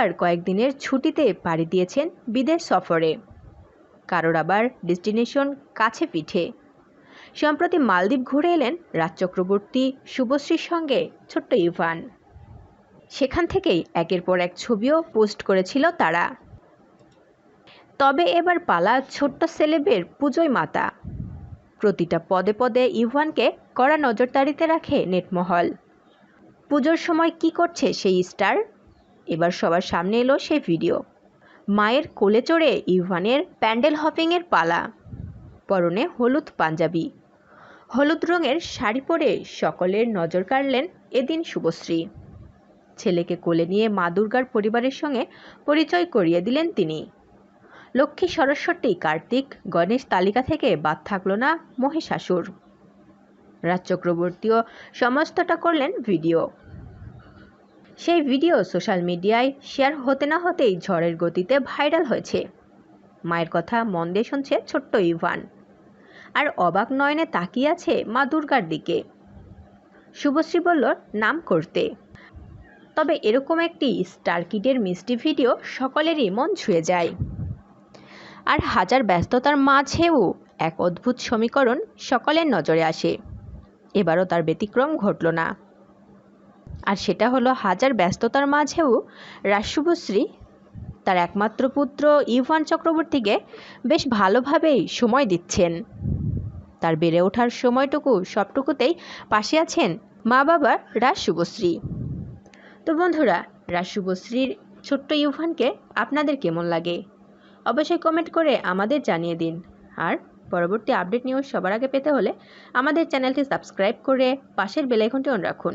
আর কয়েকদিনের ছুটিতে পাড়ি দিয়েছেন বিদেশ সফরে। কারোর আবার ডেস্টিনেশন কাছে পিঠে। সম্প্রতি মালদ্বীপ ঘুরে এলেন রাজ চক্রবর্তী শুভশ্রীর সঙ্গে ছোট্ট ইভান। সেখান থেকেই একের পর এক ছবিও পোস্ট করেছিল তারা। তবে এবার পালা ছোট্ট সেলেবের পুজোয় মাতা। প্রতিটা পদে পদে ইভানকে কড়া নজরদারিতে রাখে নেটমহল। পুজোর সময় কি করছে সেই স্টার? এবার সবার সামনে এলো সেই ভিডিও। মায়ের কোলে চড়ে ইভানের প্যান্ডেল হপিংয়ের পালা। পরনে হলুদ পাঞ্জাবি। হলুদ রঙের শাড়ি পরে সকলের নজর কাড়লেন এদিন শুভশ্রী। ছেলেকে কোলে নিয়ে মা দুর্গার পরিবারের সঙ্গে পরিচয় করিয়ে দিলেন তিনি। লক্ষ্মী সরস্বতী, কার্তিক, গণেশ তালিকা থেকে বাদ থাকল না মহিষাসুর। রাজ চক্রবর্তীও সমস্তটা করলেন ভিডিও। সেই ভিডিও সোশ্যাল মিডিয়ায় শেয়ার হতে না হতেই ঝড়ের গতিতে ভাইরাল হয়েছে। মায়ের কথা মন দিয়ে শুনছে ছোট্ট ইভান। আর অবাক নয়নে তাকিয়ে আছে মা দুর্গার দিকে। শুভশ্রী বলল, নাম করতে। তবে এরকম একটি স্টার কিডের মিষ্টি ভিডিও সকলেরই মন ছুঁয়ে যায়। আর হাজার ব্যস্ততার মাঝেও এক অদ্ভুত সমীকরণ সকলের নজরে আসে। এবারও তার ব্যতিক্রম ঘটল না। আর সেটা হলো হাজার ব্যস্ততার মাঝেও রাজশুভশ্রী, তার একমাত্র পুত্র ইভান চক্রবর্তীকে বেশ ভালোভাবেই সময় দিচ্ছেন। তার বেড়ে ওঠার সময়টুকু সবটুকুতেই পাশে আছেন মা বাবার রাজ শুভশ্রী তো বন্ধুরা রাজ শুভশ্রীর ছোট্ট ইউভানকে আপনাদের কেমন লাগে? অবশ্যই কমেন্ট করে আমাদের জানিয়ে দিন। আর পরবর্তী আপডেট নিউজ সবার আগে পেতে হলে আমাদের চ্যানেলটি সাবস্ক্রাইব করে পাশের বেলাইকনটি অন রাখুন।